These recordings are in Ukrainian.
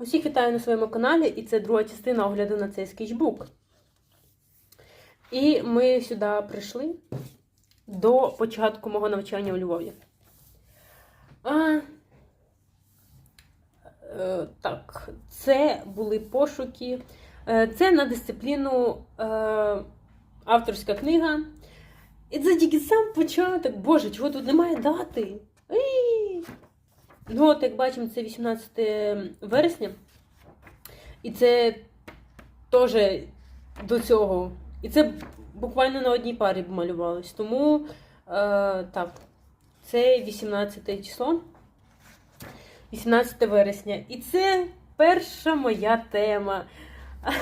Усіх вітаю на своєму каналі, і це друга частина огляду на цей скетчбук. І ми сюди прийшли до початку мого навчання у Львові. А, е, так, це були пошуки. Е, це на дисципліну е, авторська книга. І це тільки сам початок. Боже, чого тут немає дати? Ей! Ну, от, як бачимо, це 18 вересня. І це теж до цього. І це буквально на одній парі малювалось. Тому е, так, це 18 число. 18 вересня. І це перша моя тема,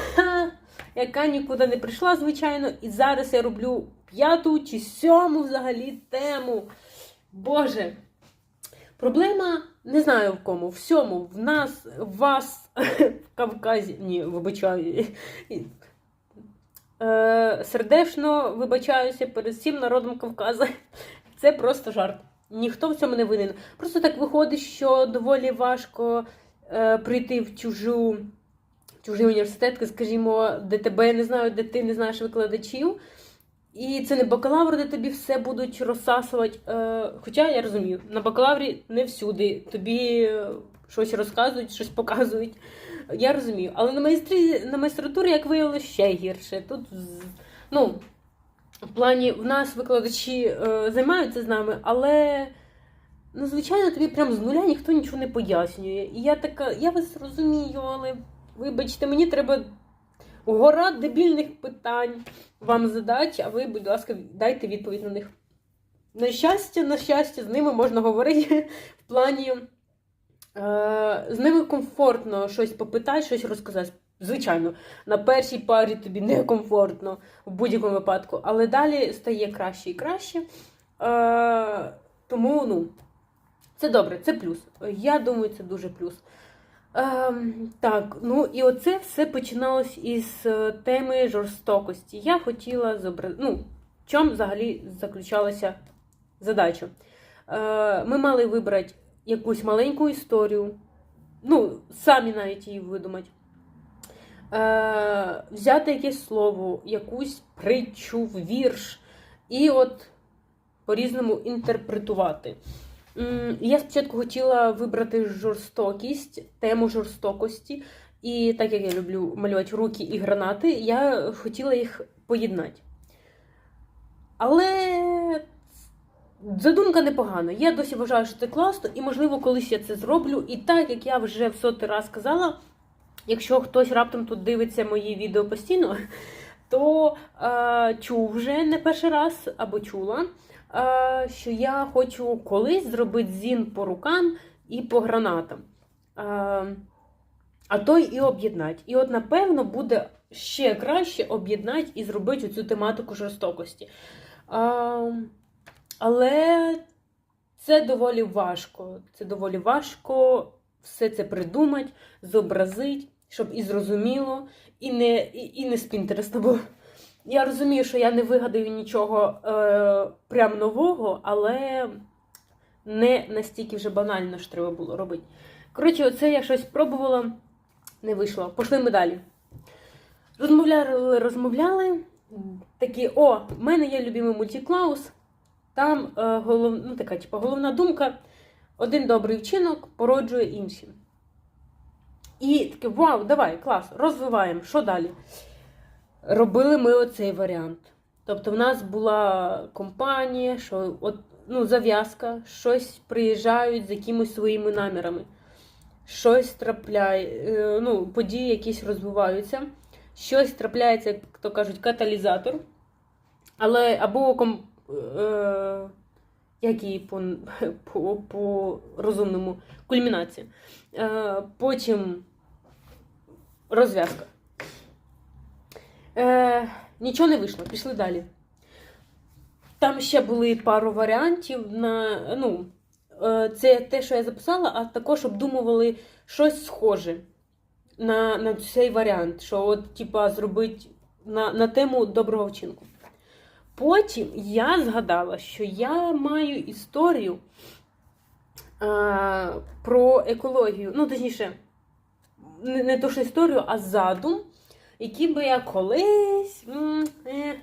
яка нікуди не прийшла, звичайно. І зараз я роблю п'яту чи сьому взагалі тему. Боже. Проблема не знаю в кому. Всьому. В нас, в вас, в Кавказі. Ні, вибачаю. Е, сердечно вибачаюся перед всім народом Кавказа. Це просто жарт. Ніхто в цьому не винен. Просто так виходить, що доволі важко е, прийти в чужу, чужий університет, скажімо, де тебе не знаю, де ти не знаєш викладачів. І це не бакалавр, де тобі все будуть розсасувати. Е, хоча я розумію, на бакалаврі не всюди. Тобі е, щось розказують, щось показують. Я розумію. Але на майстрі, на майстратурі, як виявилося, ще гірше. Тут, ну, в плані, в нас викладачі е, займаються з нами, але. Ну, звичайно, тобі прям з нуля ніхто нічого не пояснює. І я така, я вас розумію, але вибачте, мені треба гора дебільних питань вам задач, а ви, будь ласка, дайте відповідь на них. На щастя, на щастя, з ними можна говорити в плані. Е, з ними комфортно щось попитати, щось розказати. Звичайно, на першій парі тобі некомфортно в будь-якому випадку, але далі стає краще і краще. Е, тому, ну, це добре, це плюс. Я думаю, це дуже плюс. Ем, так, ну і оце все починалось із е, теми жорстокості. Я хотіла зобразити. Ну, в чому взагалі заключалася задача? Е, ми мали вибрати якусь маленьку історію, ну, самі навіть її видумати. Е, взяти якесь слово, якусь притчу, вірш, і от по-різному інтерпретувати. Я спочатку хотіла вибрати жорстокість, тему жорстокості. І так як я люблю малювати руки і гранати, я хотіла їх поєднати. Але задумка непогана. Я досі вважаю, що це класно, і, можливо, колись я це зроблю. І так, як я вже в сотий раз казала, якщо хтось раптом тут дивиться мої відео постійно, то е, чув вже не перший раз або чула що я хочу колись зробити зін по рукам і по гранатам. Е, а то і об'єднати. І от, напевно, буде ще краще об'єднати і зробити цю тематику жорстокості. Е, але це доволі важко. Це доволі важко все це придумати, зобразити, щоб і зрозуміло, і не, і, і не з Пінтереста, бо я розумію, що я не вигадаю нічого е, прям нового, але не настільки вже банально ж треба було робити. Коротше, оце я щось пробувала, не вийшло. Пішли ми далі. Розмовляли, розмовляли. Такі, о, в мене є любимий мультиклаус. Там е, голов, ну, така, типу, головна думка: один добрий вчинок породжує інший. І таке, вау, давай, клас, розвиваємо. Що далі? Робили ми оцей варіант. Тобто, в нас була компанія, що от, ну, зав'язка, щось приїжджають з якимись своїми намірами, щось трапляє, е, ну, події якісь розвиваються, щось трапляється, як то кажуть, каталізатор. Але або ком, е, як її по, по, по розумному кульмінація. Е, потім розв'язка. Е, нічого не вийшло, пішли далі. Там ще були пару варіантів. на, ну, е, Це те, що я записала, а також обдумували щось схоже на на цей варіант, що от, типа, зробити на, на тему доброго вчинку. Потім я згадала, що я маю історію е, про екологію. Ну, точніше, не, не то що історію, а задум, який би я колись е,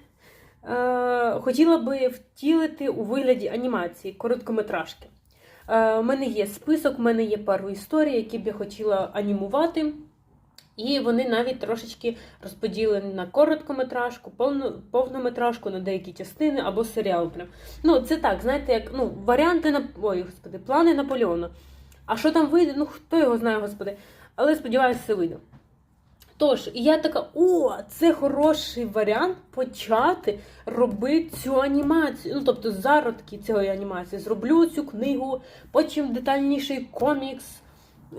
е, хотіла би втілити у вигляді анімації, короткометражки. Е, у мене є список, у мене є пару історій, які б я хотіла анімувати. І вони навіть трошечки розподілені на короткометражку, повну, повнометражку, на деякі частини або серіал. Прям. Ну, це так, знаєте, як ну, варіанти на ой, господи, плани Наполеона. А що там вийде? Ну хто його знає, господи. Але сподіваюся, все вийде. Тож, я така: о, це хороший варіант почати робити цю анімацію. Ну, тобто, зародки цієї анімації. Зроблю цю книгу, потім детальніший комікс.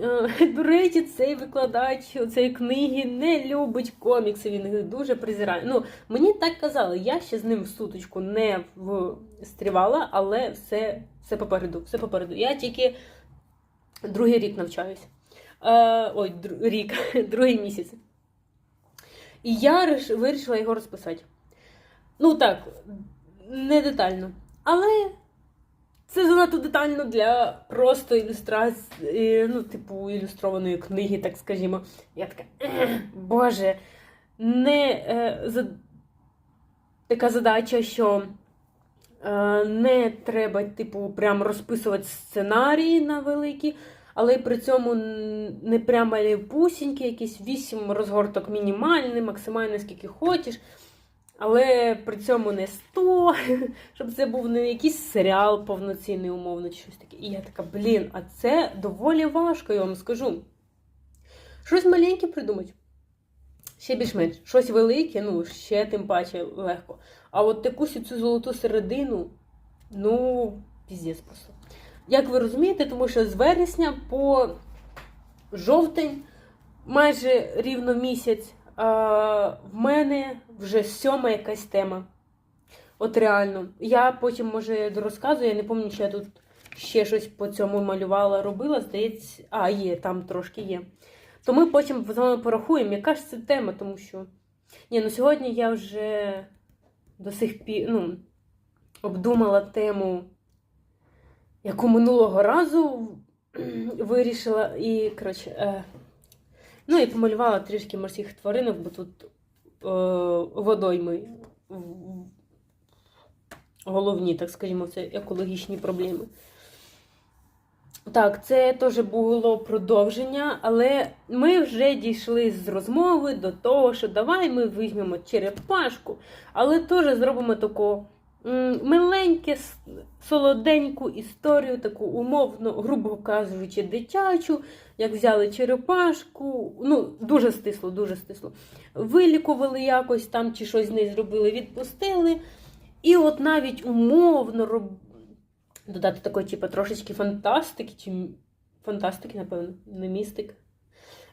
Е, До речі, цей викладач цієї книги не любить комікси, він їх дуже презирає. Ну, мені так казали, я ще з ним в суточку не встрівала, але все, все попереду. Все попереду. Я тільки другий рік навчаюсь. Е, ой, рік, другий місяць. І я вирішила його розписати. Ну так, не детально. Але це занадто детально для просто ілюстрації, ну, типу, ілюстрованої книги, так скажімо. Я така, боже, не е, за... така задача, що е, не треба, типу, прям розписувати сценарії на великі, але при цьому не прямо пусінькі, якісь вісім розгорток мінімальний, максимально скільки хочеш. Але при цьому не 100, щоб це був не якийсь серіал повноцінний, умовно, чи щось таке. І я така, блін, а це доволі важко, я вам скажу. Щось маленьке придумати. Ще більш-менш. Щось велике, ну, ще тим паче легко. А от якусь цю золоту середину, ну, піздець просто. Як ви розумієте, тому що з вересня по жовтень, майже рівно місяць, в мене вже сьома якась тема. От реально. Я потім, може, розказую, я не пам'ятаю, чи я тут ще щось по цьому малювала, робила. Здається, а, є, там трошки є. То ми потім з вами порахуємо, яка ж це тема, тому що. Ні, ну сьогодні я вже до сих пір ну, обдумала тему, яку минулого разу вирішила. І, коротше, е, ну і помалювала трішки морських тваринок, бо тут е, водойми головні, так скажімо, це екологічні проблеми. Так, це теж було продовження, але ми вже дійшли з розмови до того, що давай ми візьмемо черепашку, але теж зробимо таку м, миленьке, солоденьку історію, таку умовно, грубо кажучи, дитячу, як взяли черепашку, ну, дуже стисло, дуже стисло. Вилікували якось там чи щось з нею зробили, відпустили. І от навіть умовно роб... додати такої, типу, трошечки фантастики, чи фантастики, напевно, не містик.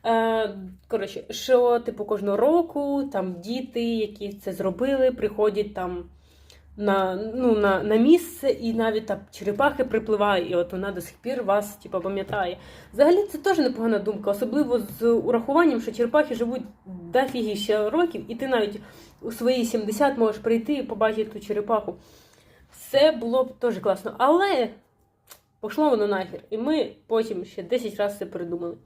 Е, коротше, що, типу, кожного року там діти, які це зробили, приходять там на, ну, на, на місце, і навіть там черепахи припливає, і от вона до сих пір вас, типу, пам'ятає. Взагалі, це теж непогана думка, особливо з урахуванням, що черепахи живуть дофіги ще років, і ти навіть у свої 70 можеш прийти і побачити ту черепаху. Це було б теж класно. Але пішло воно нахер. І ми потім ще 10 разів це передумали.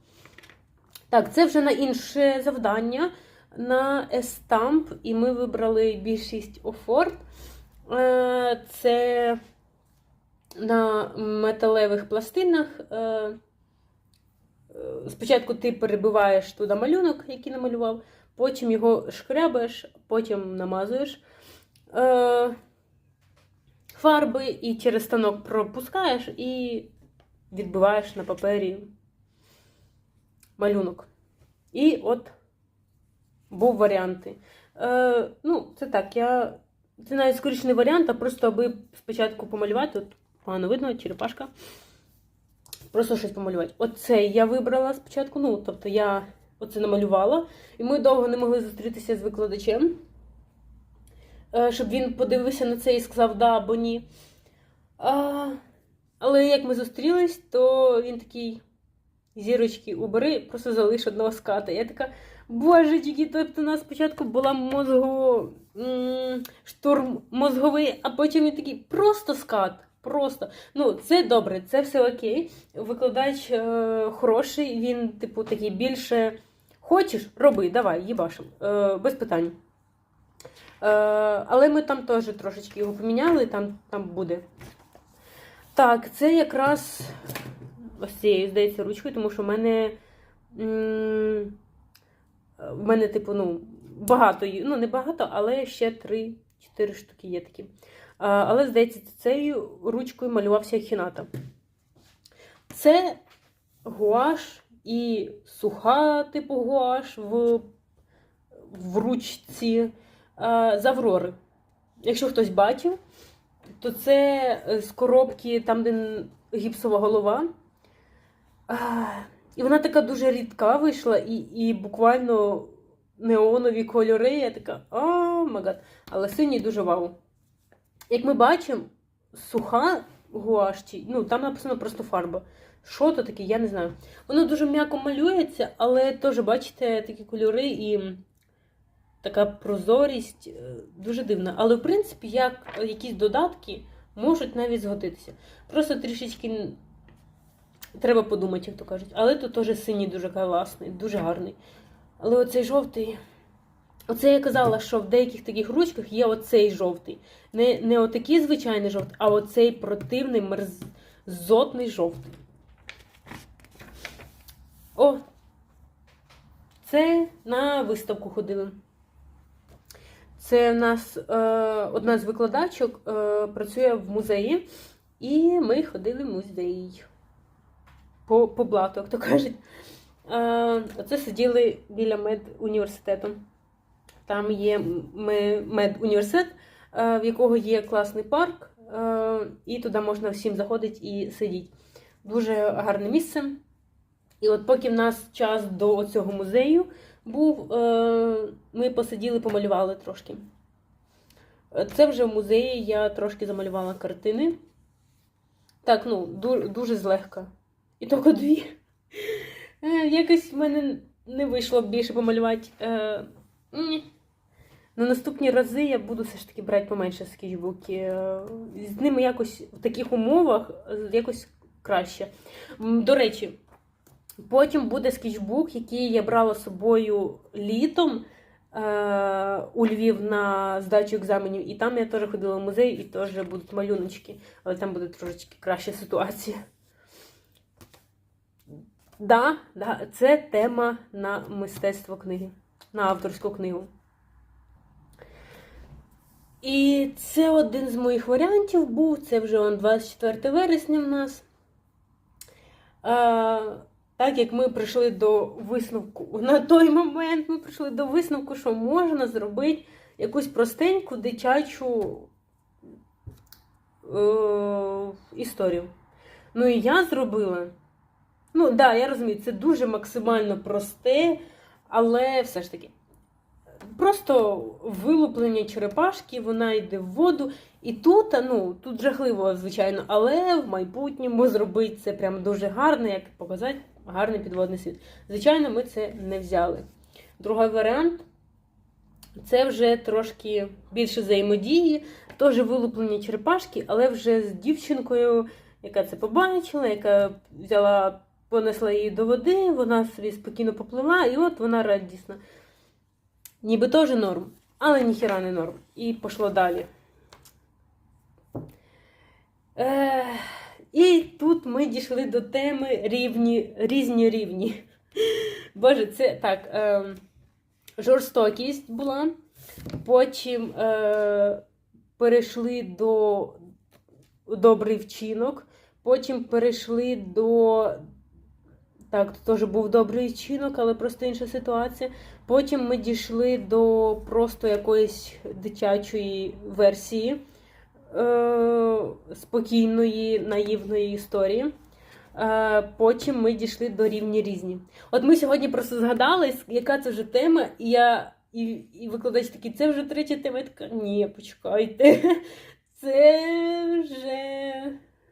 Так, це вже на інше завдання на Естамп, і ми вибрали більшість офорт. Е, Це на металевих пластинах. Е, е, Спочатку ти перебиваєш туди малюнок, який намалював, потім його шкрябаєш, потім намазуєш фарби і через станок пропускаєш і відбиваєш на папері малюнок. І от був варіанти. Ну, це так, я. Це навіть скоріше не варіант, а просто аби спочатку помалювати. От погано видно, черепашка. Просто щось помалювати. Оце я вибрала спочатку. Ну, тобто я оце намалювала. І ми довго не могли зустрітися з викладачем, е, щоб він подивився на це і сказав да або ні. А, але як ми зустрілись, то він такий. Зірочки, убери, просто залиш одного ската. Я така, боже, тільки тобто у нас спочатку була мозго... штурм мозговий, а потім він такий просто скат. Просто. Ну, це добре, це все окей. Викладач е, хороший, він, типу, такий більше. Хочеш, роби, давай, їбашим. Е, без питань. Е, але ми там теж трошечки його поміняли, там, там буде. Так, це якраз ось цією, здається, ручкою, тому що в мене. м, В мене, типу, ну, багато, ну, не багато, але ще 3-4 штуки є такі. А, але, здається, цією ручкою малювався хіната. Це гуаш і суха, типу гуаш в, в ручці а, з Аврори. Якщо хтось бачив, то це е, з коробки, там, де гіпсова голова. А, і вона така дуже рідка вийшла, і, і буквально неонові кольори. Я така, о, магад. Але синій дуже вау. Як ми бачимо, суха гуаш, ну там написано просто фарба. Що то таке, я не знаю. Воно дуже м'яко малюється, але теж, бачите, такі кольори і така прозорість е, дуже дивна. Але, в принципі, як якісь додатки можуть навіть згодитися. Просто трішечки треба подумати, як то кажуть. Але тут теж синій дуже класний, дуже гарний. Але оцей жовтий. Оце я казала, що в деяких таких ручках є оцей жовтий. Не, не отакий звичайний жовтий, а оцей противний мерзотний жовтий. О! Це на виставку ходили. Це в нас е, одна з викладачок е, працює в музеї, і ми ходили в музей. По, по блату, як то кажуть. Е, оце сиділи біля медуніверситету. Там є ме- медуніверситет, в якого є класний парк, і туди можна всім заходити і сидіти. Дуже гарне місце. І от поки в нас час до цього музею був, ми посиділи, помалювали трошки. Це вже в музеї я трошки замалювала картини. Так, ну, дуже злегка. І тільки дві. Е, Якось в мене не вийшло більше помалювати. Е, ні. На наступні рази я буду все ж таки брати поменше скетчбуки. Е, З ними якось в таких умовах якось краще. До речі, потім буде скетчбук, який я брала з собою літом е, у Львів на здачу екзаменів. І там я теж ходила в музей і теж будуть малюночки, але там буде трошечки краща ситуація. Да, да, це тема на мистецтво книги, на авторську книгу. І це один з моїх варіантів був. Це вже он 24 вересня в нас. А, так як ми прийшли до висновку, на той момент ми прийшли до висновку, що можна зробити якусь простеньку дитячу е, історію. Ну і я зробила. Ну, так, да, я розумію, це дуже максимально просте, але все ж таки. Просто вилуплення черепашки, вона йде в воду. І тут, ну, тут жахливо, звичайно, але в майбутньому зробити це прям дуже гарно, як показати гарний підводний світ. Звичайно, ми це не взяли. Другий варіант це вже трошки більше взаємодії, теж вилуплення черепашки, але вже з дівчинкою, яка це побачила, яка взяла, понесла її до води, вона собі спокійно попливла, і от вона радісна. Ніби теж норм, але ніхіра не норм. І пішло далі. Е, і тут ми дійшли до теми рівні, різні рівні. Боже, це так. Е, жорстокість була. Потім е, перейшли до добрий вчинок. Потім перейшли до. Так, тут теж був добрий вчинок, але просто інша ситуація. Потім ми дійшли до просто якоїсь дитячої версії е, спокійної, наївної історії. Е, потім ми дійшли до рівні різні. От ми сьогодні просто згадали, яка це вже тема, і я і, і викладач такий, це вже третя тема. Я така, ні, почекайте. Це вже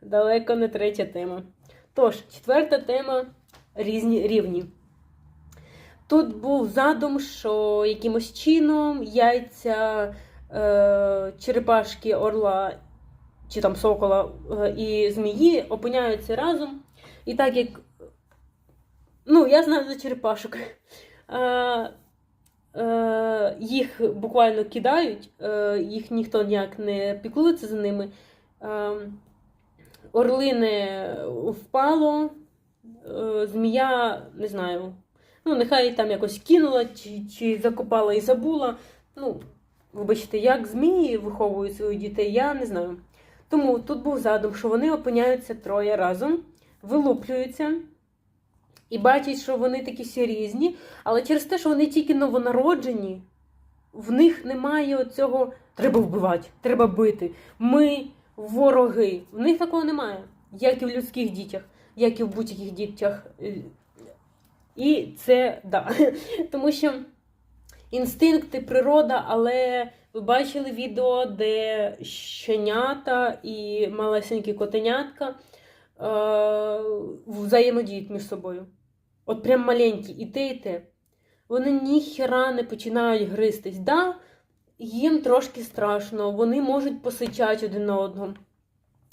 далеко не третя тема. Тож, четверта тема різні рівні. Тут був задум, що якимось чином яйця е, черепашки орла чи там сокола е, і змії опиняються разом. І так як. Ну, я знаю за черепашок. Е, е, їх буквально кидають, е, їх ніхто ніяк не піклується за ними. Е, орлине впало, змія, не знаю, ну, нехай там якось кинула чи, чи закопала і забула. Ну, вибачте, як змії виховують своїх дітей, я не знаю. Тому тут був задум, що вони опиняються троє разом, вилуплюються і бачать, що вони такі всі різні, але через те, що вони тільки новонароджені, в них немає цього треба вбивати, треба бити. Ми вороги. В них такого немає, як і в людських дітях, як і в будь-яких дітях. І це да. Тому що інстинкти, природа, але ви бачили відео, де щенята і малесенькі котенятка е- взаємодіють між собою. От прям маленькі, і те, і те. Вони ніхіра не починають гристись. Да, їм трошки страшно, вони можуть посичати один на одного,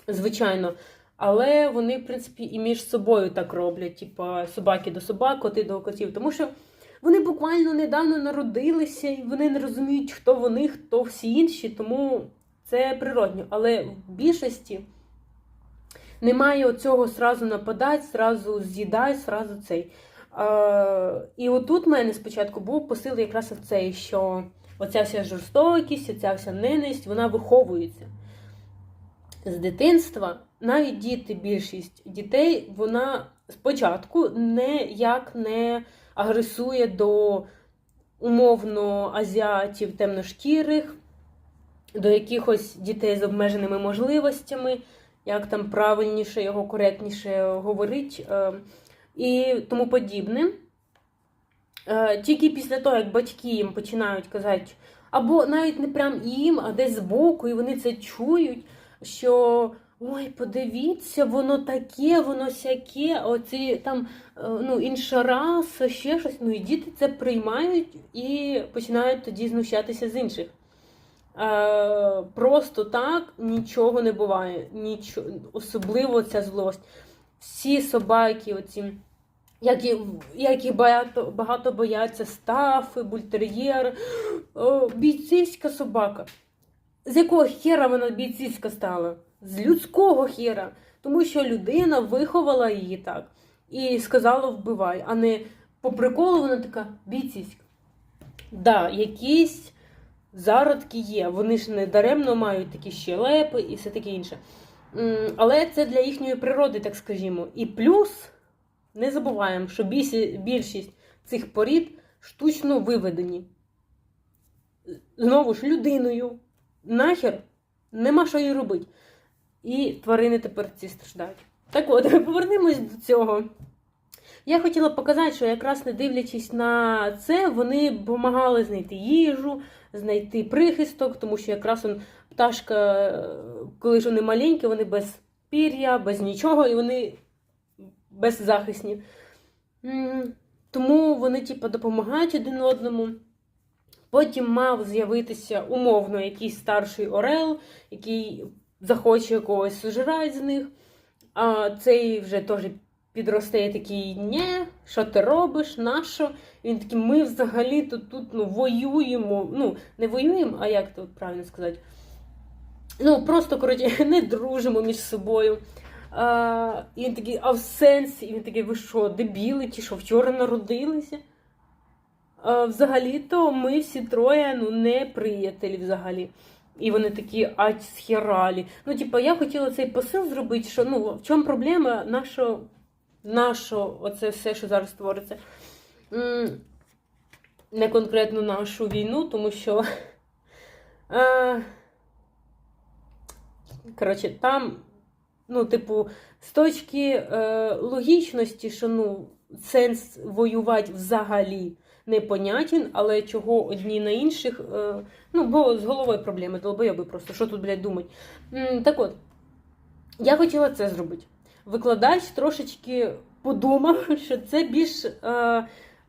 звичайно. Але вони, в принципі, і між собою так роблять, типа собаки до собак, коти до котів. Тому що вони буквально недавно народилися, і вони не розуміють, хто вони, хто всі інші, тому це природньо. Але в більшості немає оцього сразу нападати, сразу з'їдай, сразу цей. Е, і отут в мене спочатку був посил якраз в цей, що оця вся жорстокість, оця вся ненависть, вона виховується. З дитинства навіть діти, більшість дітей, вона спочатку ніяк не агресує до умовно азіатів темношкірих, до якихось дітей з обмеженими можливостями, як там правильніше його коректніше говорить, е, і тому подібне. Е, Тільки після того, як батьки їм починають казати, або навіть не прям їм, а десь збоку, і вони це чують, що ой, подивіться, воно таке, воно сяке, оці там е, ну, інша раса, ще щось. Ну і діти це приймають і починають тоді знущатися з інших. Е, Просто так нічого не буває, нічого, особливо ця злость. Всі собаки, оці, які, які багато, багато бояться стафи, бультер'єр, бійцівська собака. З якого хера вона бійцівська стала? З людського хера. Тому що людина виховала її так і сказала вбивай, а не по приколу вона така бійцівська. Да, якісь зародки є. Вони ж не даремно мають такі щелепи і все таке інше. Але це для їхньої природи, так скажімо. І плюс не забуваємо, що більшість цих порід штучно виведені. Знову ж людиною. Нахер нема що їй робити. І тварини тепер ці страждають. Так от, повернемось до цього. Я хотіла показати, що якраз не дивлячись на це, вони допомагали знайти їжу, знайти прихисток, тому що якраз он, пташка, коли ж вони маленькі, вони без пір'я, без нічого, і вони беззахисні. Тому вони, типу, допомагають один одному. Потім мав з'явитися умовно якийсь старший орел, який захоче когось сожрати з них. А цей вже теж підросте і такий, ні, що ти робиш, нащо? Він такий, ми взагалі тут, тут ну, воюємо. Ну, не воюємо, а як тут правильно сказати? Ну, просто, коротше, не дружимо між собою. А, і він такий, а в сенсі? І він такий, ви що, дебіли, чи що вчора народилися? А, взагалі-то ми всі троє ну, не приятелі взагалі. І вони такі ать схералі. Ну, типу, я хотіла цей посил зробити, що ну, в чому проблема нашого, нашого оце все, що зараз твориться. Не конкретно нашу війну, тому що. Е, коротше, там, ну, типу, з точки е, логічності, що ну, сенс воювати взагалі непонятен, але чого одні на інших. Е, ну, бо з головою проблеми, долбойоби просто, що тут, блядь, думать. Так от, я хотіла це зробити. Викладач трошечки подумав, що це більш е,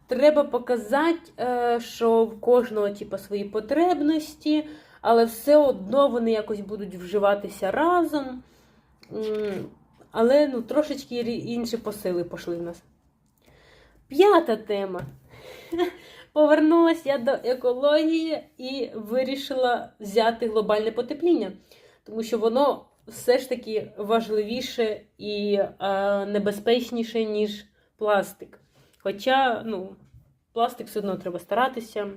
треба показати, е, що в кожного типу, свої потребності, але все одно вони якось будуть вживатися разом. Але ну, трошечки інші посили пішли в нас. П'ята тема. Повернулася я до екології і вирішила взяти глобальне потепління, тому що воно все ж таки важливіше і е, небезпечніше, ніж пластик. Хоча, ну, пластик все одно треба старатися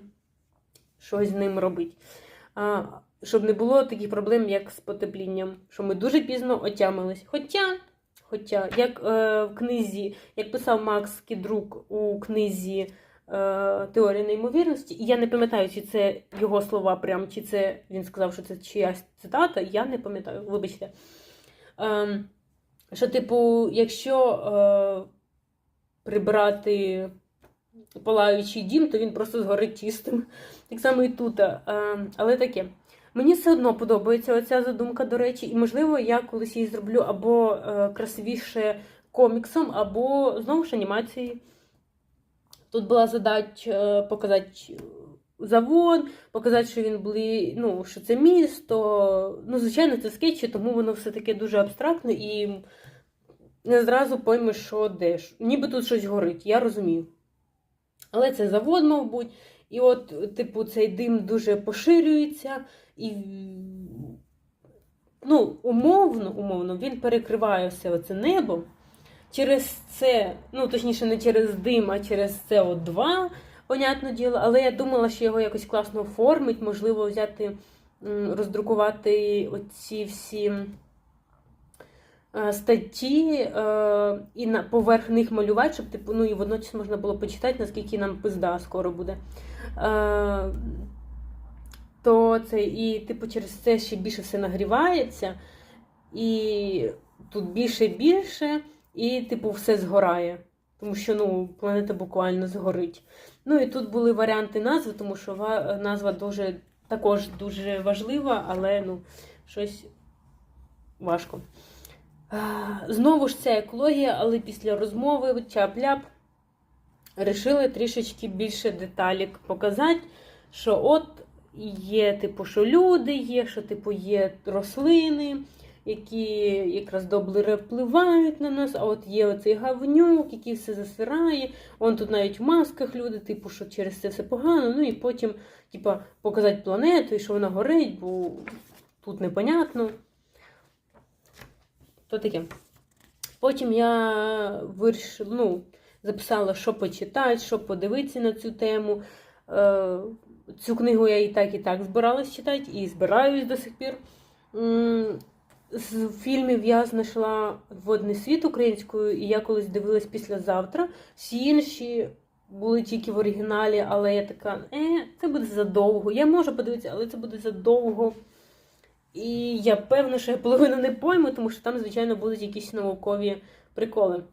щось з ним робити. А, щоб не було таких проблем, як з потеплінням, що ми дуже пізно отямились. Хоча, хоча як е, в книзі, як писав Макс Кідрук у книзі Теорія неймовірності, і я не пам'ятаю, чи це його слова, прям, чи це він сказав, що це чиясь цитата, я не пам'ятаю, вибачте. Е, що, типу, якщо е, прибрати палаючий дім, то він просто згорить чистим. Так само і тут. Е, але таке. Мені все одно подобається оця задумка, до речі, і можливо, я колись її зроблю або е, красивіше коміксом, або знову ж анімації. Тут була задача е, показати завод, показати, що він були, ну, що це місто. Ну, звичайно, це скетчі, тому воно все таке дуже абстрактне і не зразу поймеш, що де. Ніби тут щось горить, я розумію. Але це завод, мабуть. І от, типу, цей дим дуже поширюється, і ну, умовно, умовно, він перекриває все оце небо. Через це, ну точніше, не через дим, а через СО2, понятне діло, але я думала, що його якось класно оформить, можливо, взяти, роздрукувати оці всі е, статті е, і на поверх них малювати, щоб типу, ну і водночас можна було почитати, наскільки нам пизда скоро буде. Е, то це і, типу, через це ще більше все нагрівається, і тут більше більше, і, типу, все згорає. Тому що ну, планета буквально згорить. Ну і тут були варіанти назви, тому що назва дуже, також дуже важлива, але ну, щось важко. Знову ж ця екологія, але після розмови чап-ляп рішили трішечки більше деталік показати, що от є, типу, що люди є, що типу є рослини, які якраз добре впливають на нас, а от є оцей гавнюк, який все засирає. Он тут навіть в масках люди, типу, що через це все погано. Ну і потім, типу, показати планету і що вона горить, бо тут непонятно. То таке. Потім я вирішила, ну, записала, що почитати, що подивитися на цю тему. Е, Цю книгу я і так, і так збиралась читати, і збираюсь до сих пір. З фільмів я знайшла водний світ українською, і я колись дивилась післязавтра. Всі інші були тільки в оригіналі, але я така, е, це буде задовго. Я можу подивитися, але це буде задовго. І я певна, що я половину не пойму, тому що там, звичайно, будуть якісь наукові приколи.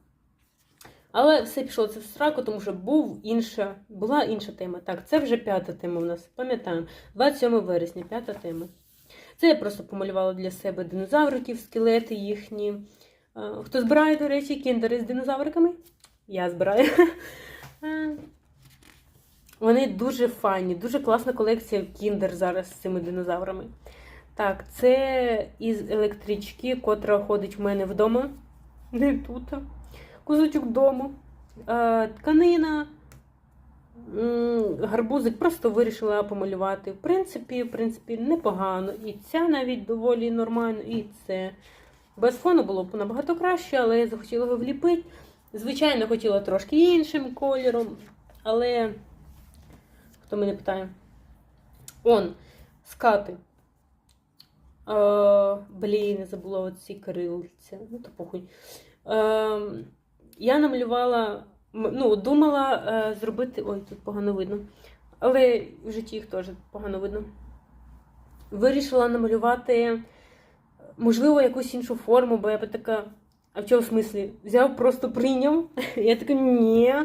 Але все пішло це в сраку, тому що був інша, була інша тема. Так, це вже п'ята тема у нас. Пам'ятаємо. 27 вересня, п'ята тема. Це я просто помалювала для себе динозавриків, скелети їхні. Хто збирає, до речі, кіндери з динозавриками? Я збираю. Вони дуже файні, дуже класна колекція кіндер зараз з цими динозаврами. Так, це із електрички, котра ходить в мене вдома. Не тут. Кузочок дому. Е, тканина. Гарбузик просто вирішила помалювати. В принципі, в принципі, непогано. І ця навіть доволі нормально, і це. Без фону було б набагато краще, але я захотіла його вліпити. Звичайно, хотіла трошки іншим кольором, але хто мене питає? Он, скати. Е, блін, я забула оці крильця. Ну, то похуй. Е, я намалювала, ну, думала е, зробити. Ой, тут погано видно. Але в житті їх теж погано видно. Вирішила намалювати, можливо, якусь іншу форму, бо я така. А в чому смислі? Взяв, просто прийняв. Я така, ні,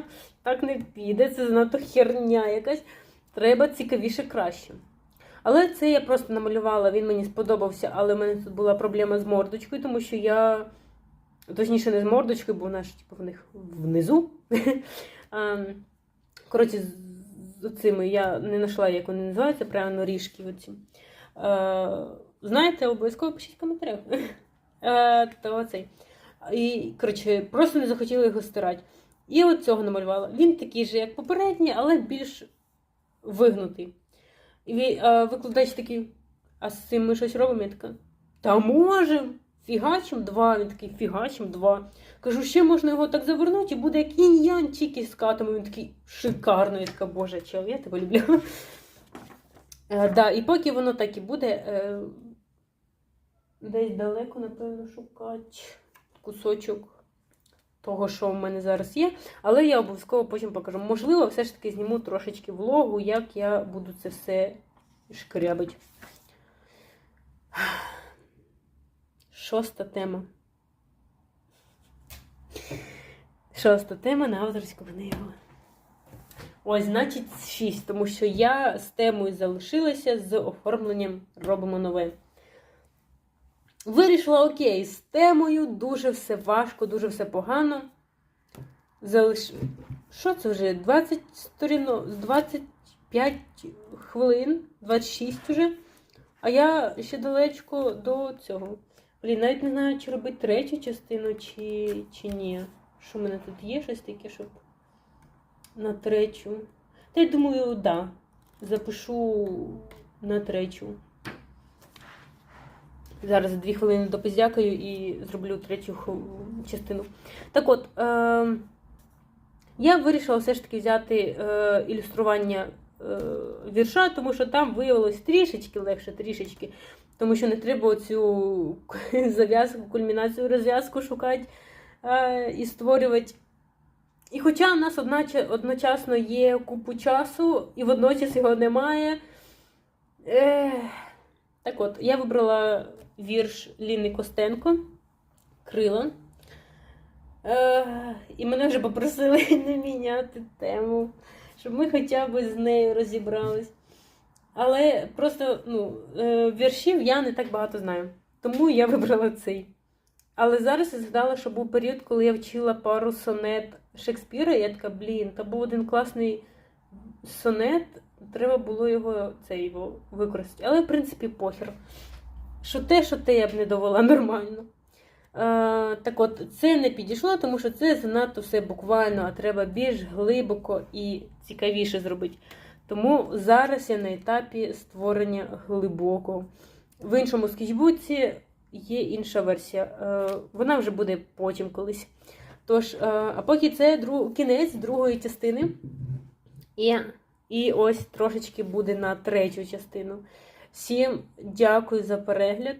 так не піде, це занадто херня якась. Треба цікавіше краще. Але це я просто намалювала, він мені сподобався, але в мене тут була проблема з мордочкою, тому що я. Точніше, не з мордочкою, бо вона ж типу, в них внизу. Коротше, з- цими я не знайшла, як вони називаються, правильно ріжки. Оці. Е, знаєте, обов'язково пишіть в коментарях. Е, то цей. І, коротше, просто не захотіла його стирати. І от цього намалювала. Він такий же, як попередній, але більш вигнутий. І е, викладач такий, а з цим ми щось робимо? Я така, та можем! Фігачим два. Він такий, фігачим два. Кажу, ще можна його так завернути, і буде як інь-янь, тільки з катами. Він такий шикарний. Я така, боже, чел, я тебе люблю. Е, да, і поки воно так і буде, е, десь далеко, напевно, шукати кусочок того, що в мене зараз є. Але я обов'язково потім покажу. Можливо, все ж таки зніму трошечки влогу, як я буду це все шкрябить. Шоста тема. Шоста тема на авторську книгу. Ось, значить, 6, тому що я з темою залишилася з оформленням робимо нове. Вирішила, окей, з темою дуже все важко, дуже все погано. Залиш... Що це вже? 20 сторінок, 25 хвилин, 26 вже. А я ще далечко до цього. Блін, навіть не знаю, чи робити третю частину, чи, чи ні. Що в мене тут є щось таке, щоб на третю. Та я думаю, так. Да. Запишу на третю. Зараз дві хвилини допиздякаю і зроблю третю частину. Так от, е- я вирішила все ж таки взяти е- ілюстрування е- вірша, тому що там виявилось трішечки легше, трішечки. Тому що не треба цю зав'язку, кульмінацію, розв'язку шукати е- і створювати. І хоча в нас одночасно є купу часу, і водночас його немає. Е, так от, я вибрала вірш Ліни Костенко Крила. Е, і мене вже попросили не міняти тему, щоб ми хоча б з нею розібрались. Але просто ну, е, віршів я не так багато знаю. Тому я вибрала цей. Але зараз я згадала, що був період, коли я вчила пару сонет Шекспіра, я така, блін, та був один класний сонет, треба було його цей його використати. Але, в принципі, похер. Що те, що те я б не довела нормально. Е, так от, це не підійшло, тому що це занадто все буквально, а треба більш глибоко і цікавіше зробити. Тому зараз я на етапі створення глибокого. В іншому скетчбуці є інша версія. Е, вона вже буде потім колись. Тож, е, а поки це друг, кінець другої частини. І, і ось трошечки буде на третю частину. Всім дякую за перегляд.